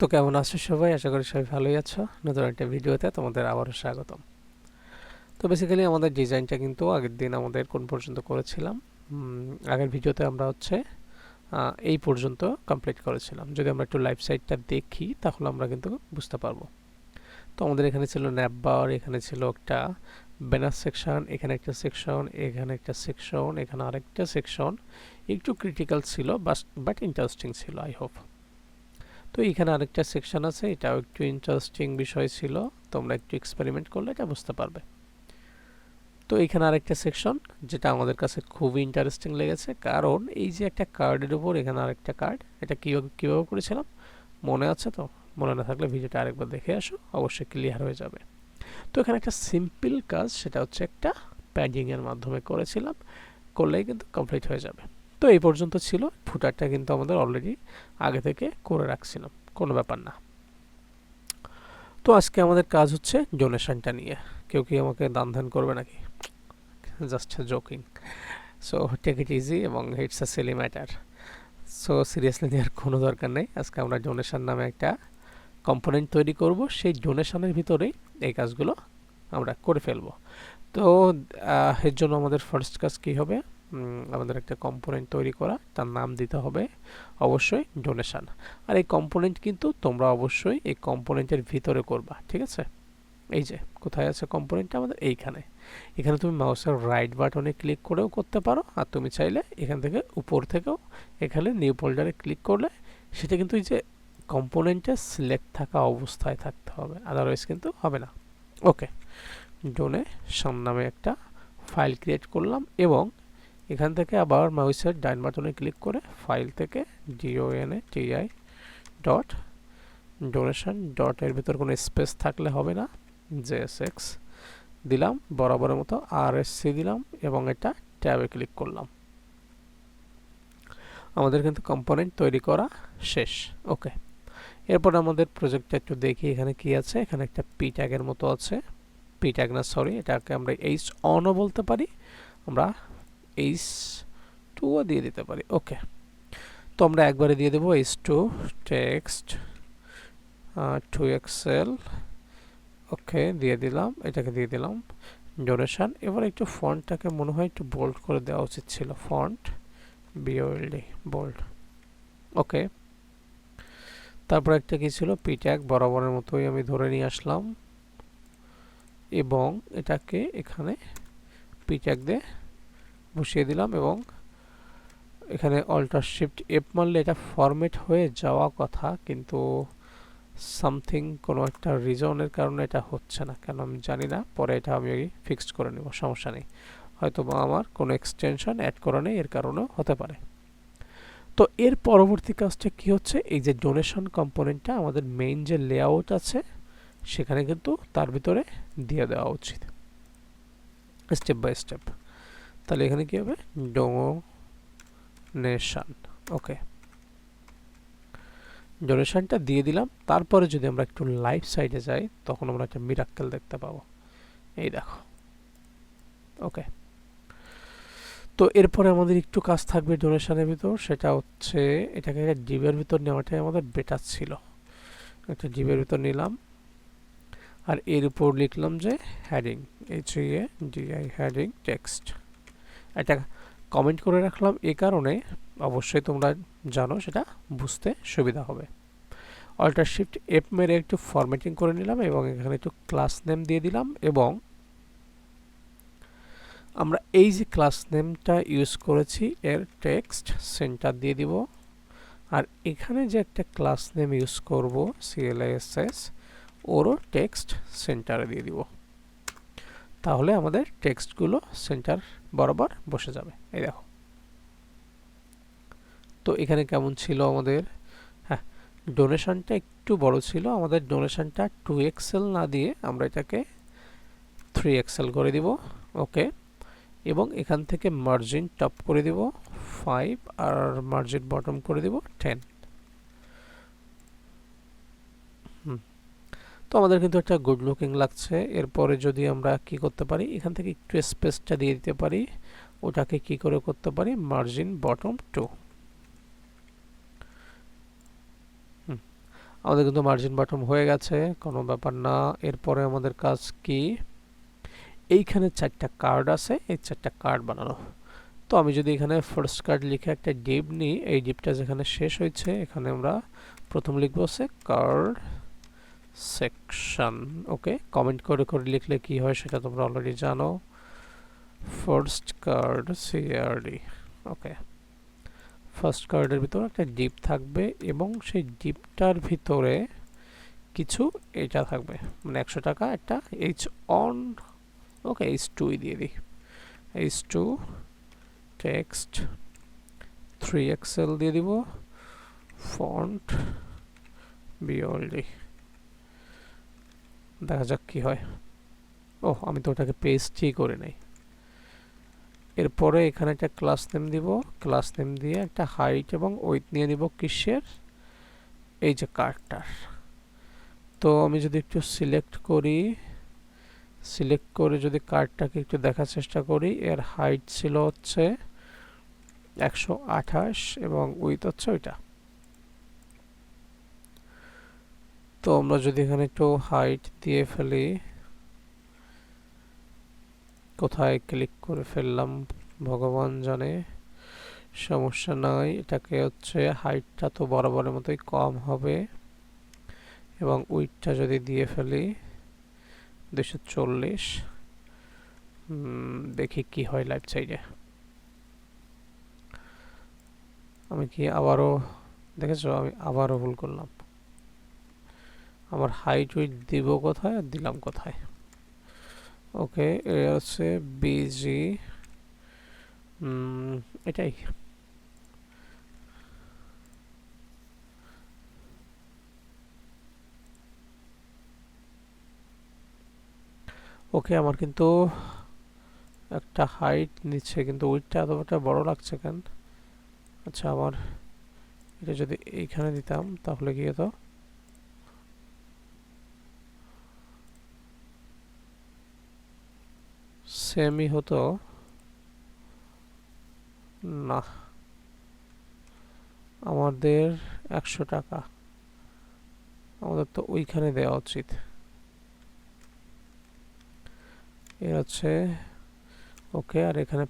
তো কেমন আছো সবাই? আশা করি সবাই ভালোই আছো। নতুন একটা ভিডিওতে তোমাদের আবারও স্বাগতম। তো বেসিক্যালি আমাদের ডিজাইনটা কিন্তু আগের দিন আমাদের কোন পর্যন্ত করেছিলাম আগের ভিডিওতে আমরা হচ্ছে এই পর্যন্ত কমপ্লিট করেছিলাম। যদি আমরা একটু লাইফ সাইডটা দেখি, তাহলে আমরা কিন্তু বুঝতে পারব। তো আমাদের এখানে ছিল ন্যাপ বার এখানে ছিল একটা ব্যানার সেকশন এখানে একটা সেকশন এখানে একটা সেকশন এখানে আরেকটা সেকশন একটু ক্রিটিক্যাল ছিল বাট ইন্টারেস্টিং ছিল আই হোপ তো এখানে আরেকটা সেকশন আছে, এটাও একটু ইন্টারেস্টিং বিষয় ছিল, তোমরা একটু এক্সপেরিমেন্ট করলে এটা বুঝতে পারবে। তো এখানে আরেকটা সেকশন যেটা আমাদের কাছে খুবই ইন্টারেস্টিং লেগেছে, কারণ এই যে একটা কার্ডের উপর এখানে আরেকটা কার্ড এটা কীভাবে কীভাবে করেছিলাম? মনে আছে তো? মনে না থাকলে ভিডিওটা আরেকবার দেখে আসো, অবশ্যই ক্লিয়ার হয়ে যাবে। তো এখানে একটা সিম্পল কাজ, সেটা হচ্ছে একটা প্যাডিংয়ের মাধ্যমে করেছিলাম, করলেই কিন্তু কমপ্লিট হয়ে যাবে। তো এই পর্যন্ত ছিল। ফুটারটা কিন্তু আমাদের অলরেডি আগে থেকে করে রাখছিলাম। কোনো ব্যাপার না। তো আজকে আমাদের কাজ হচ্ছে ডোনেশনটা নিয়ে। কেউ কি আমাকে দান ধ্যান করবে নাকি? Just joking so take it easy এবং it's a silly matter so seriously নেওয়ার কোনো দরকার নেই। আজকে আমরা ডোনেশন নামে একটা কম্পোনেন্ট তৈরি করব। সেই ডোনেশনের ভিতরেই এই কাজগুলো আমরা করে ফেলব। তো এর জন্য আমাদের ফার্স্ট কাজ কী হবে? আমাদের একটা কম্পোনেন্ট তৈরি করা, তার নাম দিতে হবে অবশ্যই ডোনেশন আর এই কম্পোনেন্ট কিন্তু তোমরা অবশ্যই এই কম্পোনেন্টের ভিতরে করবা, ঠিক আছে? এই যে, কোথায় আছে কম্পোনেন্টটা আমাদের এইখানে। এখানে তুমি মাউসের রাইট বাটনে ক্লিক করেও করতে পারো, আর তুমি চাইলে এখান থেকে উপর থেকেও এখানে নিউ ফোল্ডারে ক্লিক করলে সেটা কিন্তু এই যে কম্পোনেন্টে সিলেক্ট থাকা অবস্থায় থাকতে হবে আদারওয়াইজ কিন্তু হবে না। ওকে ডোনেশন নামে একটা ফাইল ক্রিয়েট করলাম এবং এখান থেকে আবার মাউসের ডাইন বাটনে ক্লিক করে ফাইল থেকে DONA TI dot donation dot এর ভিতর কোনো স্পেস থাকলে হবে না। জেএসএক্স দিলাম, বরাবরের মতো আরএসসি দিলাম এবং এটা ট্যাবে ক্লিক করলাম। আমাদের কিন্তু কম্পোনেন্ট তৈরি করা শেষ। ওকে এরপর আমাদের প্রজেক্টটা একটু দেখি এখানে কি আছে। এখানে একটা পি ট্যাগের মতো আছে। পি ট্যাগ না সরি এটাকে আমরা এইচ অনও বলতে পারি। আমরা এইচ টুও দিয়ে দিতে পারি। ওকে তো আমরা একবারে দিয়ে দেবো H two text two XL okay দিয়ে দিলাম, এটাকে দিয়ে দিলাম। ডোনেশন এবার একটু ফন্টটাকে মনে হয় একটু বোল্ড করে দেওয়া উচিত ছিল। ফন্ট বিওএলডি বোল্ড ওকে তারপর একটা কি ছিল? পিট্যাগ বরাবরের মতোই আমি ধরে নিয়ে আসলাম। এবং এটাকে এখানে পিট্যাগ দিয়ে বসিয়ে দিলাম এবং এখানে অল্টার শিফট এফ মারলে এটা ফরম্যাট হয়ে যাওয়া কথা, কিন্তু সামথিং কোনো একটা রিজনের কারণে এটা হচ্ছে না। কেন আমি জানি না, পরে এটা আমি ফিক্সড করে নেব, সমস্যা নেই। হয়তো বা আমার কোনো এক্সটেনশন অ্যাড করা নেই, এর কারণেও হতে পারে। তো এর পরবর্তী কাজটা কি হচ্ছে? এই যে ডোনেশন কম্পোনেন্টটা আমাদের মেইন যে লেআউট আছে, সেখানে কিন্তু তার ভিতরে দিয়ে দেওয়া উচিত। স্টেপ বাই স্টেপ তাহলে এখানে কি হবে? ডোনেশন ওকে ডোনেশনটা দিয়ে দিলাম। তারপরে যদি আমরা একটু লাইভ সাইডে যাই, তখন আমরা একটা মিরাক্কেল দেখতে পাবো। এই দেখো। ওকে তো এরপরে আমাদের একটু কাজ থাকবে ডোনেশনের ভিতর। সেটা হচ্ছে এটাকে একটা ডিবের ভিতর নেওয়াটাই আমাদের বেটার ছিল। একটা ডিবের ভিতর নিলাম। আর এর উপর লিখলাম যে heading H A DI heading text এটা কমেন্ট করে রাখলাম। এ কারণে অবশ্যই তোমরা জানো সেটা বুঝতে সুবিধা হবে। অল্টার শিফট এফ মেরে একটু ফরম্যাটিং করে নিলাম এবং এখানে একটু ক্লাস নেম দিয়ে দিলাম এবং আমরা এই যে ক্লাস নেমটা ইউজ করেছি, এর টেক্সট সেন্টার দিয়ে দিব। আর এখানে যে একটা ক্লাস নেম ইউজ করব সিএলএসএস ওরও টেক্সট সেন্টারে দিয়ে দিব। তাহলে আমাদের টেক্সটগুলো সেন্টার বরাবর বসে যাবে। এই দেখো। তো এখানে কেমন ছিল আমাদের? হ্যাঁ ডোনেশনটা একটু বড় ছিল। আমাদের ডোনেশনটা টু এক্সেল না দিয়ে আমরা এটাকে থ্রি এক্সেল করে দিব। ওকে? এবং এখান থেকে মার্জিন টপ করে দিব। ফাইভ আর মার্জিন বটম করে দিব টেন তো আমাদের কিন্তু একটা গুড লুকিং লাগছে। এরপরে যদি আমরা কি করতে পারি, এখান থেকে একটু স্পেসটা দিয়ে দিতে পারি। ওটাকে কি করে করতে পারি? মার্জিন বটম টু আমাদের কিন্তু মার্জিন বাটন হয়ে গেছে, কোনো ব্যাপার না। এরপরে আমাদের কাজ কি? এইখানে চারটা কার্ড আছে, এই চারটা কার্ড বানানো। তো আমি যদি এখানে ফার্স্ট কার্ড লিখে একটা ডিপ নিই, এই ডিপটা যেখানে শেষ হয়েছে, এখানে আমরা প্রথম লিখব হচ্ছে কার্ড সেকশন ওকে কমেন্ট করে করে লিখলে কি হয় সেটা তোমরা অলরেডি জানো। First card CRD okay first কার্ডের ভিতরে একটা ডিপ থাকবে এবং সেই ডিপটার ভিতরে কিছু এটা থাকবে। মানে একশো টাকা একটা এইচ অন ওকে এইচ টুই দিয়ে দিই। H two text three XL দিয়ে দিব। ফন্ট বিওল্ডি দেখা যাক কি হয়। ও আমি তো ওটাকে পেস্টই করে নেই। এরপরে এখানে একটা ক্লাস নেম দিব। ক্লাস নেম দিয়ে একটা হাইট এবং ওয়েট নিয়ে দিব কিসের? এই যে কার্ডটার তো আমি যদি একটু সিলেক্ট করি সিলেক্ট করে যদি কার্ডটাকে একটু দেখার চেষ্টা করি, এর হাইট ছিল হচ্ছে একশো আঠাশ এবং উইথ হচ্ছে ওইটা। তো আমরা যদি এখানে একটু হাইট দিয়ে ফেলি, কোথায় ক্লিক করে ফেললাম, ভগবান জানে, সমস্যা নাই, এটাকে হচ্ছে হাইটটা তো বরাবরের মতোই কম হবে, এবং উইটটা যদি দিয়ে ফেলি দুশো চল্লিশ দেখি কি হয় লাইফ সাইডে আমি কি আবারও, দেখেছ? আমি আবারও ভুল করলাম। আমার হাইট উইট দিব কোথায় আর দিলাম কোথায়? ওকে এ হচ্ছে বিজি এটাই। ওকে আমার কিন্তু একটা হাইট নিচ্ছে, কিন্তু উইটটা এতটা বড় লাগছে কেন? আচ্ছা আমার এটা যদি এইখানে দিতাম, তাহলে কি হতো? সেমই হতো। না। আমাদের একশো টাকা। আমাদের তো ওইখানে দেওয়া উচিত। এ হচ্ছে, ওকে, আর এখানে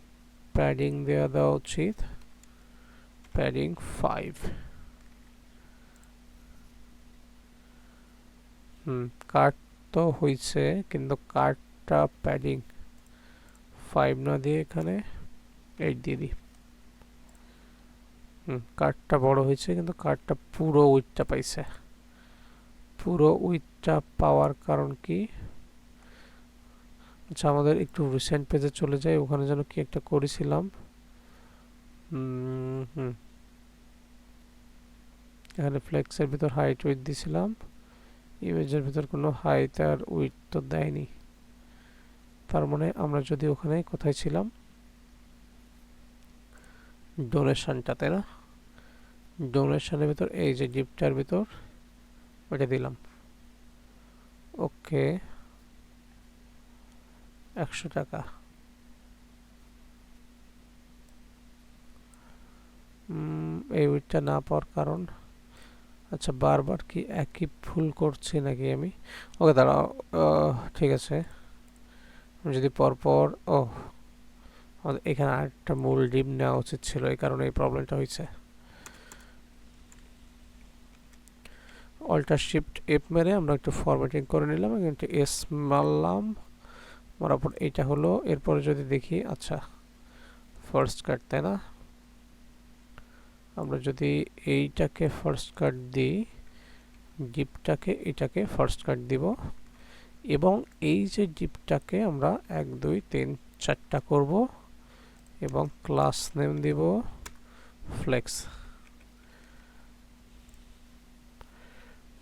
প্যাডিং দেওয়া দেওয়া উচিত। প্যাডিং ফাইভ হুম কার্ড তো হয়েছে কিন্তু কার্ডটা প্যাডিং ফাইভ না দিয়ে এখানে এইট দিয়ে দিই। হুম কার্ডটা বড় হয়েছে কিন্তু কার্ডটা পুরো উইথটা পাইছে। পুরো উইথটা পাওয়ার কারণ কি? আচ্ছা আমাদের একটু রিসেন্ট পেজে চলে যাই, ওখানে যেন কি একটা করেছিলাম। হুম। এখানে ফ্লেক্সের ভিতর হাইট উইথ দিছিলাম। ইমেজের ভিতর কোনো হাইট আর উইথ তো দেয়নি। তার মানে আমরা যদি ওখানে কোথায় ছিলাম? ডোনেশনটাতে না? ডোনেশনের ভিতর, এই যে গিফটটার ভিতর, ওইটা দিলাম। ওকে একশো টাকা। এই উইটটা না পাওয়ার কারণ? আচ্ছা বারবার কি একই ভুল করছি নাকি আমি? ওকে দাঁড়াও ঠিক আছে। যদি পরপর ও এখানে আরেকটা মূল ডিম নেওয়া উচিত ছিল, এই কারণে এই প্রবলেমটা হয়েছে। অল্টার শিফট এফ মেরে আমরা একটু ফরম্যাটিং করে নিলাম, এখানে একটু এস মারলাম। মারার পর এইটা হলো, এরপরে যদি দেখি আচ্ছা ফার্স্ট কাট তাই না? আমরা যদি এইটাকে ফার্স্ট কাট দিই ডিপটাকে এটাকে ফার্স্ট কাট দিব। এবং এই যে ডিপটাকে আমরা এক, দুই, তিন, চারটা করব এবং ক্লাস নেম দিব ফ্লেক্স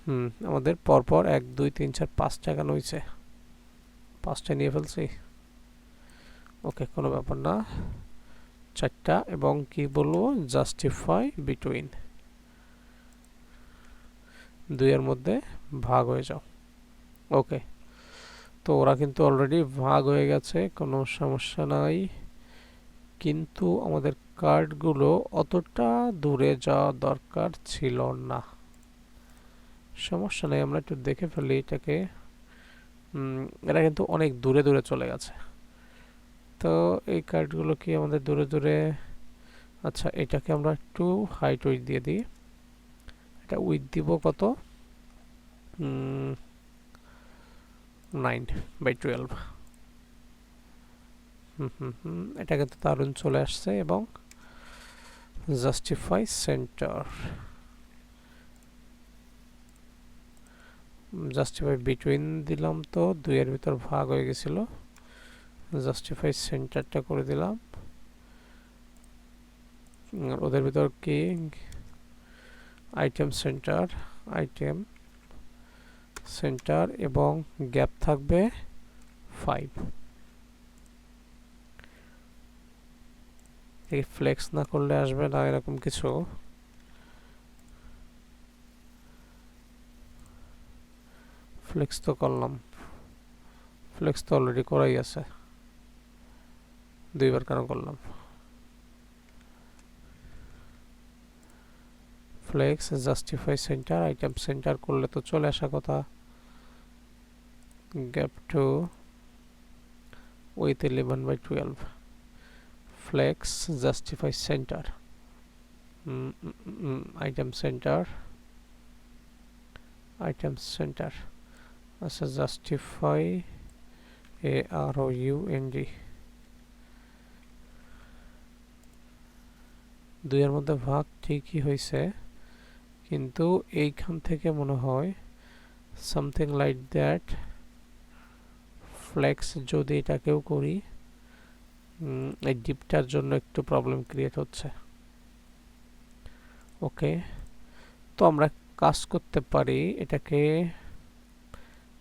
হুম, আমাদের পরপর এক, দুই, তিন, চার, পাঁচটা কেন হয়েছে পাঁচটা নিয়ে ফেলছি। ওকে, কোনো ব্যাপার না। চারটা এবং কি বলব? জাস্টিফাই বিটুইন দুইয়ের মধ্যে ভাগ হয়ে যাও। ওকে। তো ওরা কিন্তু অলরেডি ভাগ হয়ে গেছে, কোনো সমস্যা নাই। কিন্তু আমাদের কার্ডগুলো অতটা দূরে যাওয়া দরকার ছিল না। সমস্যা নেই, আমরা একটু দেখে ফেলি এটাকে। এটা কিন্তু অনেক দূরে দূরে চলে গেছে। তো এই কার্ডগুলো কি আমাদের দূরে দূরে? আচ্ছা এটাকে আমরা একটু হাইট উইথ দিয়ে দিই। এটা উইথ দিব কত? নাইন বাই টুয়েলভ এটা কিন্তু দারুণ চলে আসছে এবং জাস্টিফাই সেন্টার জাস্টিফাই বিটুইন দিলাম তো, দুইয়ের ভিতর ভাগ হয়ে গেছিল। জাস্টিফাই সেন্টারটা করে দিলাম। ওদের ভিতর কি আইটেম সেন্টার আইটেম সেন্টার এবং গ্যাপ থাকবে ফাইভ এই ফ্লেক্স না করলে আসবে না, এরকম কিছু। ফ্লেক্স তো করলাম। ফ্লেক্স তো অলরেডি করাই আছে। দুইবার কেন করলাম? Flex justify center item center করলে তো চলে আসা কথা। Gap two with eleven by twelve flex justify center item center item center আচ্ছা justify A R O U N D দুইয়ের মধ্যে ভাগ ঠিকই হয়েছে, কিন্তু এইখান থেকে মনে হয় সামথিং লাইক দ্যাট ফ্লেক্স যদি এটাকেও করি এই ডিপটার জন্য একটু প্রবলেম ক্রিয়েট হচ্ছে। ওকে তো আমরা কাজ করতে পারি এটাকে,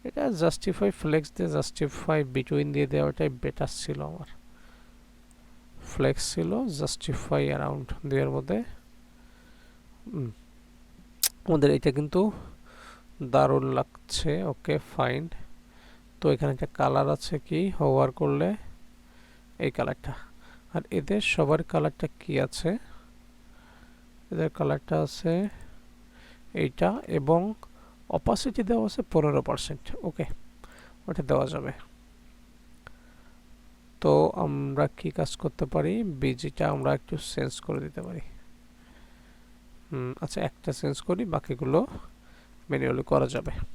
এটা জাস্টিফাই ফ্লেক্স দিয়ে জাস্টিফাই বিটুইন দিয়ে দেওয়াটাই বেটার ছিল আমার। ফ্লেক্স ছিল জাস্টিফাই অ্যারাউন্ড দুইয়ের মধ্যে আমাদের এটা কিন্তু দারুণ লাগছে। ওকে ফাইন তো এখানে একটা কালার আছে কি? হোভার করলে এই কালারটা আর এদের সবার কালারটা কি আছে? এদের কালারটা আছে এইটা এবং অপাসিটি দেওয়া আছে পনেরো পার্সেন্ট ওকে ওটা দেওয়া যাবে। তো আমরা কি কাজ করতে পারি? বিজিটা আমরা একটু চেঞ্জ করে দিতে পারি। আচ্ছা একটা চেঞ্জ করি, বাকিগুলো ম্যানুয়ালি করা যাবে।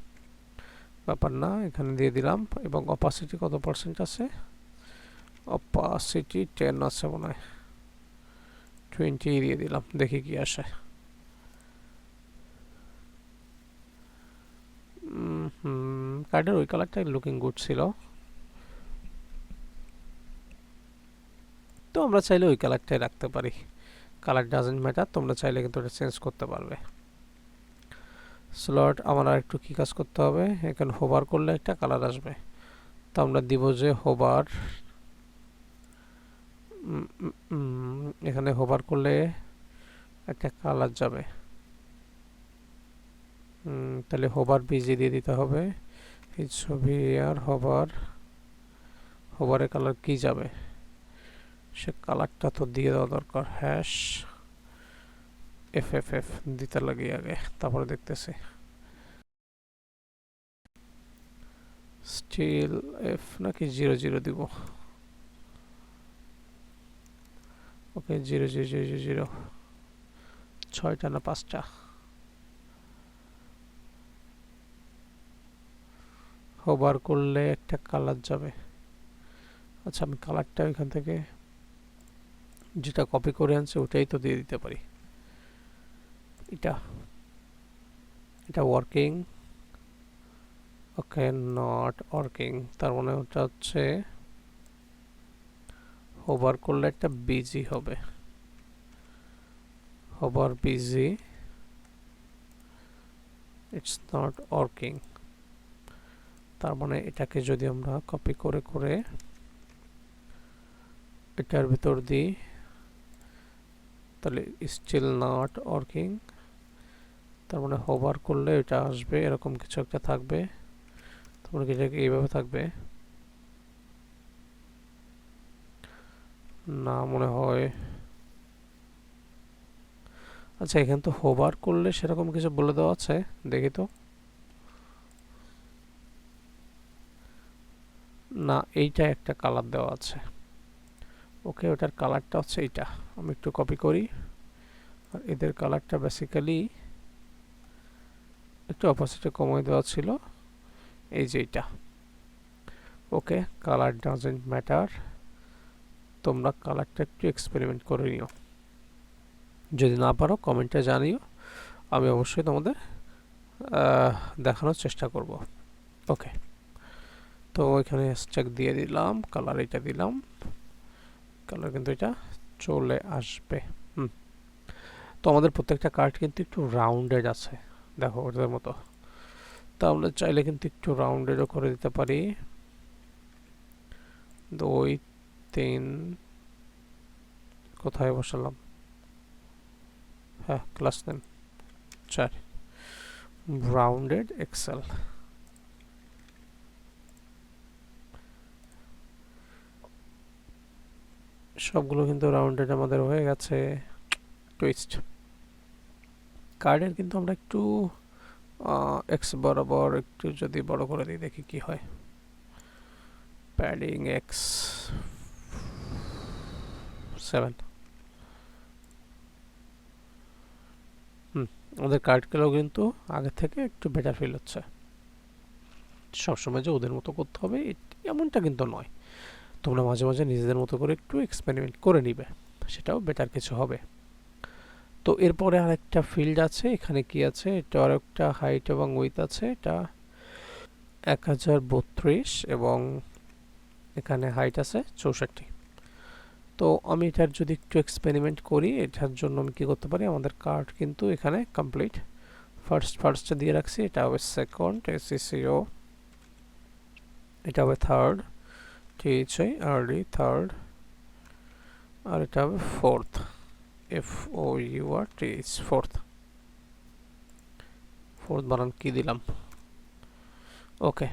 ব্যাপার না, এখানে দিয়ে দিলাম এবং অপাসিটি কত পার্সেন্ট আছে? অপাসিটি টেন আছে মনে হয়। টোয়েন্টি দিয়ে দিলাম, দেখি কি আসে। কার্ডের ওই কালারটা লুকিং গুড ছিল। তো আমরা চাইলে ওই কালারটাই রাখতে পারি। কালার ডাজেন্ট ম্যাটার তোমরা চাইলে কিন্তু এটা চেঞ্জ করতে পারবে। স্লট আমার আর একটু কী কাজ করতে হবে? এখানে হোবার করলে একটা কালার আসবে। তো আমরা দিব যে হোবার এখানে হোবার করলে একটা কালার যাবে। তাহলে হোবার বিজি দিয়ে দিতে হবে। এই ছবি আর হোবার হোবারের কালার কি যাবে? সে কালারটা তো দিয়ে দেওয়া দরকার হ্যাশ এফ এফ এফ দিতে লাগে আগে, তারপরে দেখতেছি। স্টিল এফ নাকি জিরো জিরো দিব? Okay zero zero zero zero ছয়টা না পাঁচটা? হোবার করলে একটা কালার যাবে। আচ্ছা আমি কালারটা এখান থেকে যেটা কপি করে আনছে, ওটাই তো দিয়ে দিতে পারি। এটা এটা ওয়ার্কিং ওকে নট ওয়ার্কিং তার মানে ওটা হচ্ছে হোভার করলে একটা বিজি হবে। Hover BG it's not working তার মানে এটাকে যদি আমরা কপি করে করে এটার ভিতর দিই, তাহলে স্টিল নট ওয়ার্কিং তার মানে হোভার করলে এটা আসবে, এরকম কিছু একটা থাকবে। তারপরে মানে এটা এইভাবে থাকবে? না মনে হয়। আচ্ছা এখানে তো হোভার করলে সেরকম কিছু বলে দেওয়া আছে, দেখি তো। না, এইটা একটা কালার দেওয়া আছে। ওকে ওটার কালারটা হচ্ছে এইটা। আমি একটু কপি করি। আর এদের কালারটা বেসিক্যালি একটু অপোজিটে কমিয়ে দেওয়া ছিল। এই যে এইটা। ওকে কালার ডাজেন্ট ম্যাটার তোমরা কালারটা একটু এক্সপেরিমেন্ট করে নিও। যদি না পারো কমেন্টে জানিও। আমি অবশ্যই তোমাদের দেখানোর চেষ্টা করব। ওকে তো এখানে স্ট্যাক দিয়ে দিলাম কালার এটা দিলাম। কালার কিন্তু এটা চলে আসবে। হুম। তো আমাদের প্রত্যেকটা কার্ড কিন্তু একটু রাউন্ডেড আছে। দেখো ওদের মতো। তো আমরা চাইলে কিন্তু একটু রাউন্ডেডও করে দিতে পারি। দুই, তিন, কোথায় বসালাম? হ্যাঁ ক্লাস নেম চার। রাউন্ডেড এক্সেল সবগুলো কিন্তু রাউন্ডেড আমাদের হয়ে গেছে। টুইস্ট কার্ডের কিন্তু আমরা একটু এক্স বরাবর একটু যদি বড় করে দিই, দেখি কি হয়। প্যাডিং এক্স সেভেন হুম আমাদের কার্ডগুলো কিন্তু আগে থেকে একটু বেটার ফিল হচ্ছে। সবসময় যে ওদের মতো করতে হবে এমনটা কিন্তু নয়। তোমরা মাঝে মাঝে নিজেদের মতো করে একটু এক্সপেরিমেন্ট করে নিবে, সেটাও বেটার কিছু হবে। তো এরপরে আরেকটা ফিল্ড আছে, এখানে কি আছে? এটা আরেকটা হাইট এবং উইথ আছে, এটা এক হাজার বত্রিশ এবং এখানে হাইট আছে চৌষট্টি। তো আমি এটার যদি একটু এক্সপেরিমেন্ট করি, এটার জন্য আমি কী করতে পারি? আমাদের কার্ড কিন্তু এখানে কমপ্লিট ফার্স্ট ফার্স্টে দিয়ে রাখছি, এটা হবে সেকেন্ড এসিসিও এটা হবে থার্ড ঠিক টিএইচআই আর্লি থার্ড আর এটা হবে fourth F O U R T H fourth fourth বানান কি দিলাম? ওকে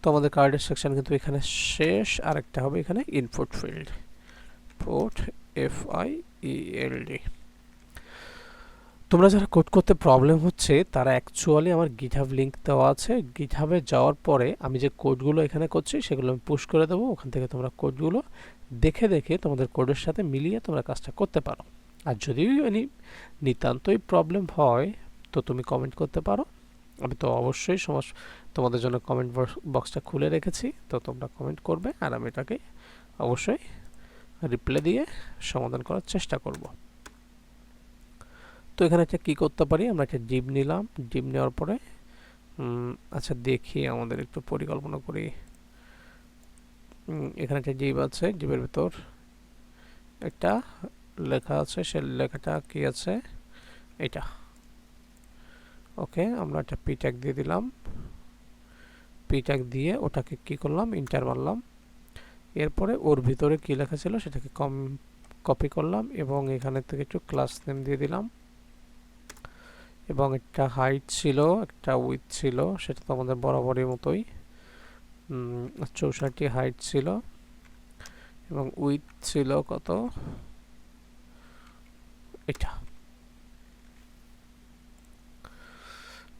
তো আমাদের কার্ডের সেকশন কিন্তু এখানে শেষ আর একটা হবে এখানে input field port F I E L D তোমরা যারা কোড করতে প্রবলেম হচ্ছে, তারা অ্যাকচুয়ালি আমার গিটহাব লিঙ্ক দেওয়া আছে। গিটহাবে যাওয়ার পরে আমি যে কোডগুলো এখানে করছি, সেগুলো আমি পুশ করে দেবো। ওখান থেকে তোমরা কোডগুলো দেখে দেখে তোমাদের কোডের সাথে মিলিয়ে তোমরা কাজটা করতে পারো। আর যদি নিতান্তই প্রবলেম হয়, তো তুমি কমেন্ট করতে পারো। আমি তো অবশ্যই সমাজ তোমাদের জন্য কমেন্ট বক্সটা খুলে রেখেছি, তো তোমরা কমেন্ট করবে আর আমি এটাকে অবশ্যই রিপ্লাই দিয়ে সমাধান করার চেষ্টা করব। তো এখানে একটা কী করতে পারি? আমরা একটা ডিপ নিলাম। ডিম নেওয়ার পরে আচ্ছা দেখি আমাদের একটু পরিকল্পনা করি। এখানে একটা ডিপ আছে ডিপের ভেতর। একটা লেখা আছে, সে লেখাটা কি আছে? এটা। ওকে, আমরা একটা পি ট্যাগ দিয়ে দিলাম। পি ট্যাগ দিয়ে ওটাকে কি করলাম? ইন্টার মারলাম। এরপরে ওর ভিতরে কি লেখা ছিল? সেটাকে কম কপি করলাম এবং এখানে থেকে একটু ক্লাস নেম দিয়ে দিলাম। এবং একটা হাইট ছিল, একটা উইথ ছিল, সেটা তো আমাদের বরাবরের মতোই। চৌষট্টি হাইট ছিল এবং উইথ ছিল কত? এটা।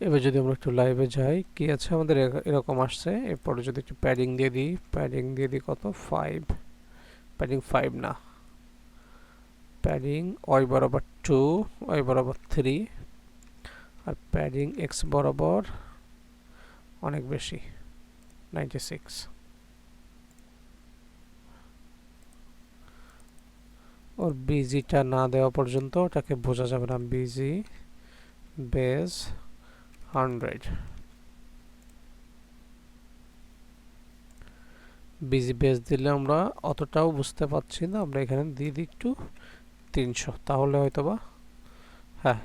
এবার যদি আমরা একটু লাইভে যাই, কি আছে আমাদের? এরকম আসছে। এরপরে যদি একটু প্যাডিং দিয়ে দিই প্যাডিং দিয়ে দিই কত? ফাইভ প্যাডিং ফাইভ না। প্যাডিং ওয়াই বরাবর টু ওয়াই বরাবর থ্রি আর প্যাডিং এক্স বরাবর অনেক বেশি। নাইনটি সিক্স ওর বিজিটা না দেওয়া পর্যন্ত ওটাকে বোঝা যাবে না BG base hundred BG base দিলে আমরা অতটাও বুঝতে পারছি না, আমরা এখানে দিয়ে দিই একটু তিনশো, তাহলে হয়তো বা হ্যাঁ।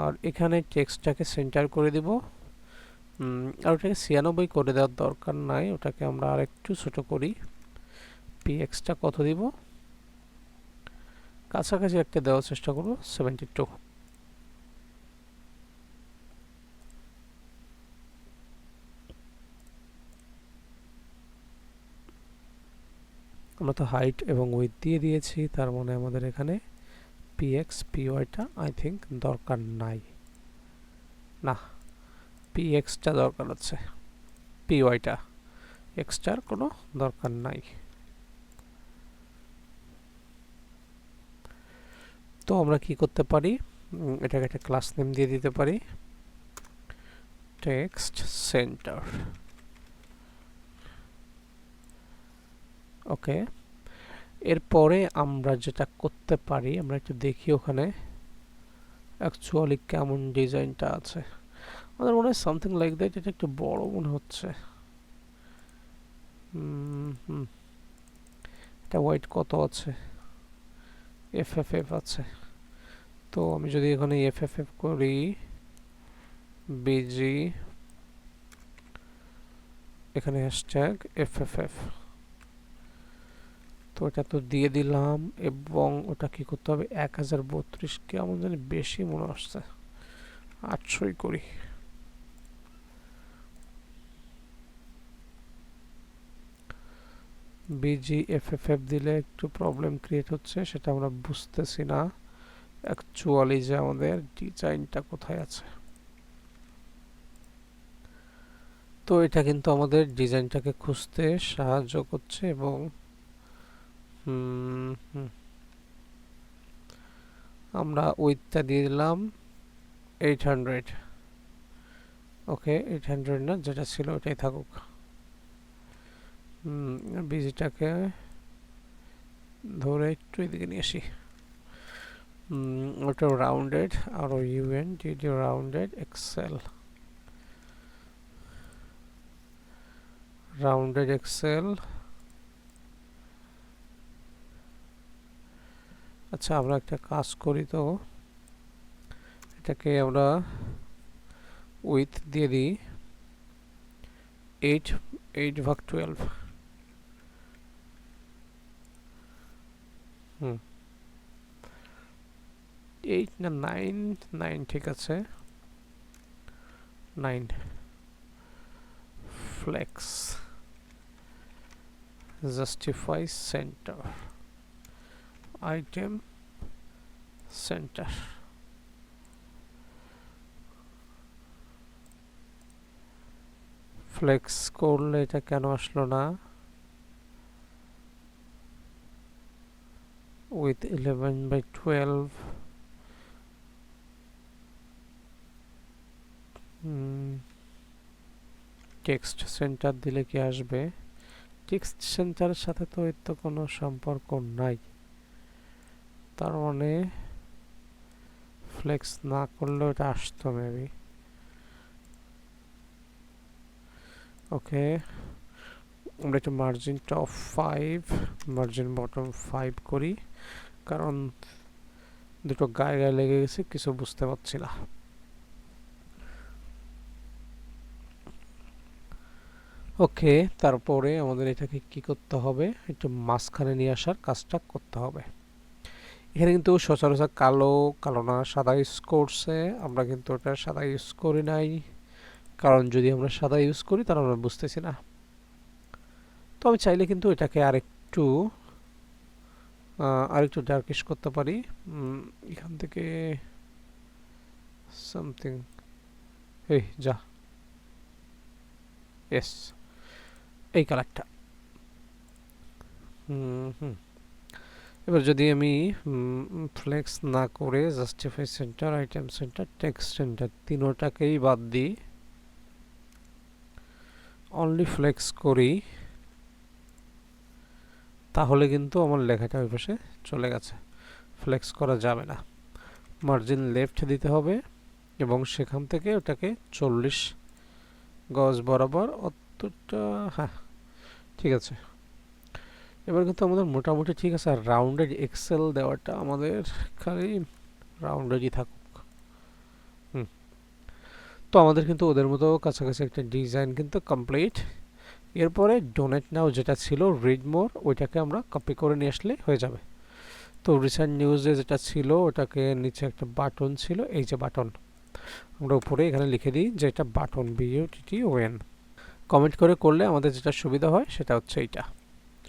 আর এখানে টেক্সটটাকে সেন্টার করে দিব। আর ওটাকে ছিয়ানব্বই করে দেওয়ার দরকার নাই, ওটাকে আমরা আর একটু ছোটো করি। পিএক্সটা কত দিব? কাছাকাছি একটা দেওয়ার চেষ্টা করব সেভেন্টি টু আমরা তো হাইট এবং উইথ দিয়ে দিয়েছি, তার মানে আমাদের এখানে পিএক্স পিওয়াইটা আই থিঙ্ক দরকার নাই। না পিএক্সটা দরকার আছে। পিওয়াইটা এক্সট্রার কোনো দরকার নাই। তো আমরা কি করতে পারি? এটাকে একটা ক্লাস নেম দিয়ে দিতে পারি। টেক্সট সেন্টার ওকে এরপরে আমরা যেটা করতে পারি, আমরা একটু দেখি ওখানে। অ্যাকচুয়ালি কেমন ডিজাইনটা আছে। আমাদের মনে হয় সামথিং লাইক দ্যাট এটা একটু বড় মনে হচ্ছে। এটা হোয়াইট কত আছে? এফ এফ এফ আছে। তো আমি যদি এখানে এফ এফ এফ করি বিজি এখানে হ্যাশট্যাগ এফ এফ এফ তো এটা তো দিয়ে দিলাম এবং ওটা কি করতে হবে? এক হাজার বত্রিশ কেমন জানি বেশি মনে আসছে। আটশোই করি। বিজি এফ এফ এফ দিলে একটু প্রবলেম ক্রিয়েট হচ্ছে, সেটা আমরা বুঝতেছি না। অ্যাকচুয়ালি যে আমাদের ডিজাইনটা কোথায় আছে। তো এটা কিন্তু আমাদের ডিজাইনটাকে খুঁজতে সাহায্য করছে এবং আমরা উইথটা দিয়ে দিলাম এইট ওকে এইট না, যেটা ছিল ওটাই থাকুক। বিজিটাকে ধরে একটু এদিকে নিয়ে আসি। ওটা rounded R UN DD rounded XL rounded XL আচ্ছা আমরা একটা কাজ করি তো। এটাকে আমরা উইথ দিয়ে দিই। এইট এইট ভাগ টুয়েলভ ঠিক আছে। Nine. Flex. Justify center. Item center. Flex করলে এটা কেন আসলো না? With eleven by twelve text center দিলে কি আসবে? টেক্সট সেন্টারের সাথে তো এর তো কোনো সম্পর্ক নাই। তার মানে ফ্লেক্স না করলেও এটা আসতো মেবি ওকে আমরা একটু margin top five margin bottom five করি। কারণ দুটো গায়ে গায়ে লেগে গেছে, কিছু বুঝতে পারছি না। ওকে, তারপরে আমাদের এটাকে কি করতে হবে? একটু মাঝখানে নিয়ে আসার কাজটা করতে হবে। এখানে কিন্তু সচরাচর কালো কালো না, সাদা ইউজ করছে। আমরা কিন্তু ওটা সাদা ইউজ করি নাই। কারণ যদি আমরা সাদা ইউজ করি, তাহলে আমরা বুঝতেছি না। তো আমি চাইলে কিন্তু এটাকে আরেকটু আরেকটু ডার্কিশ করতে পারি। এখান থেকে সামথিং এই, যা। এস এই কালারটা হুম। এবার যদি আমি ফ্লেক্স না করে justify center item center text center তিনোটাকেই বাদ দিই। অনলি ফ্লেক্স করি। তাহলে কিন্তু আমার লেখাটা ওই পাশে চলে গেছে। ফ্লেক্স করা যাবে না। মার্জিন লেফট দিতে হবে এবং সেখান থেকে ওটাকে চল্লিশ গজ বরাবর অতটা হ্যাঁ ঠিক আছে। এবার কিন্তু আমাদের মোটামুটি ঠিক আছে, আর রাউন্ডেড এক্সেল দেওয়াটা আমাদের খালি রাউন্ডেডই থাকুক। হুম। তো আমাদের কিন্তু ওদের মতো কাছাকাছি একটা ডিজাইন কিন্তু কমপ্লিট এরপরে ডোনেট নাও যেটা ছিল রিড মোর ওইটাকে আমরা কপি করে নিয়ে আসলে হয়ে যাবে। তো রিসেন্ট নিউজে যেটা ছিল, ওটাকে নিচে একটা বাটন ছিল, এই যে বাটন আমরা উপরে এখানে লিখে দিই যে এটা বাটন বিইউটিটি ওয়েন কমেন্ট করে করলে আমাদের যেটা সুবিধা হয়, সেটা হচ্ছে এইটা।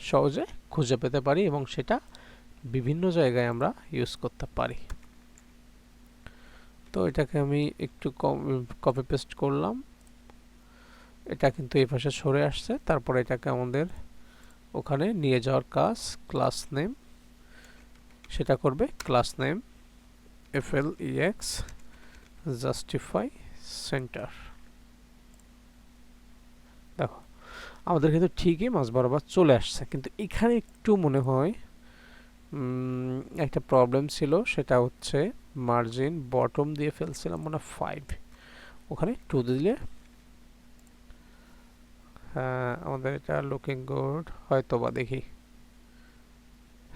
সহজে খুঁজে পেতে পারি এবং সেটা বিভিন্ন জায়গায় আমরা ইউজ করতে পারি। তো এটাকে আমি একটু কপি পেস্ট করলাম। এটা কিন্তু এই পাশে সরে আসছে। তারপরে এটাকে আমাদের ওখানে নিয়ে যাওয়ার কাজ ক্লাস নেম সেটা করবে class name F L EX justify center দেখো, আমাদের কিন্তু ঠিকই মাছ বরাবর চলে আসছে। কিন্তু এখানে একটু মনে হয় একটা প্রবলেম ছিল। সেটা হচ্ছে মার্জিন বটম দিয়ে ফেলছিলাম মানে ফাইভ ওখানে টু দিলে আমাদের এটা লুকিং গুড হয়তো বা দেখি।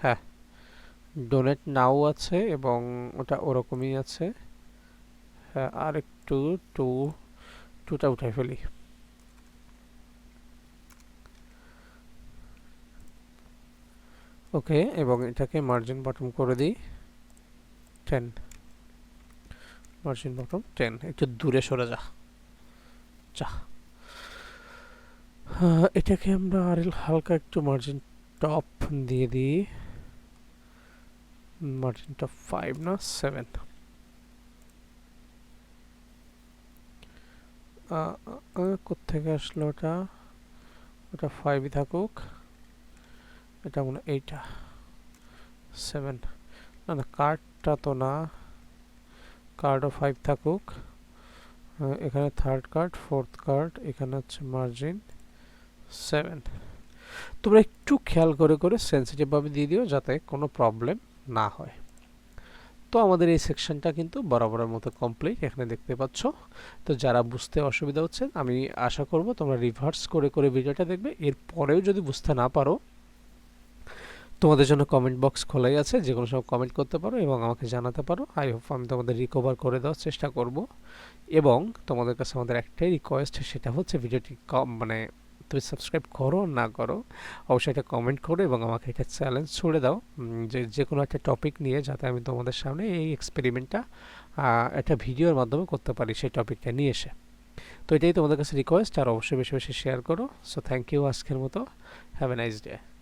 হ্যাঁ ডোনেট নাও আছে এবং ওটা ওরকমই আছে। হ্যাঁ আর একটু টু টুটা উঠাই ফেলি। ওকে, এবং এটাকে মার্জিন বটম করে দিই। টেন মার্জিন বটম টেন একটু দূরে সরে যা। যা। এটাকে আমরা আর হালকা একটু মার্জিন টপ দিয়ে দিই। মার্জিন টপ ফাইভ না সেভেন কোথেকে আসলো ওটা? ওটা ফাইভই থাকুক। এটা মনে এইটা সেভেন না না কার্ডটা তো না। কার্ডও ফাইভ থাকুক। এখানে থার্ড কার্ড ফোর্থ কার্ড এখানে হচ্ছে মার্জিন সেভেন তোমরা একটু খেয়াল করে করে সেন্সিটিভভাবে দিয়ে দিও যাতে কোনো প্রবলেম না হয়। তো আমাদের এই সেকশনটা কিন্তু বরাবরের মতো কমপ্লিট এখানে দেখতে পাচ্ছ। তো যারা বুঝতে অসুবিধা হচ্ছে আমি আশা করব তোমরা রিভার্স করে করে ভিডিওটা দেখবে। এরপরেও যদি বুঝতে না পারো, তোমাদের জন্য কমেন্ট বক্স খোলাই আছে। যে কোনো সময় কমেন্ট করতে পারো এবং আমাকে জানাতে পারো। আই হোপ আমি তোমাদের রিকভার করে দেওয়ার চেষ্টা করব। এবং তোমাদের কাছে আমাদের একটাই রিকোয়েস্ট সেটা হচ্ছে ভিডিওটি কম মানে তুমি সাবস্ক্রাইব করো, না করো, অবশ্যই এটা কমেন্ট করো এবং আমাকে এটা চ্যালেঞ্জ ছুড়ে দাও যে যে কোনো একটা টপিক নিয়ে যাতে আমি তোমাদের সামনে এই এক্সপেরিমেন্টটা একটা ভিডিওর মাধ্যমে করতে পারি সেই টপিকটা নিয়ে এসে। তো এটাই তোমাদের কাছে রিকোয়েস্ট আর অবশ্যই বেশি বেশি শেয়ার করো। সো থ্যাংক ইউ আজকের মতো। Have a nice day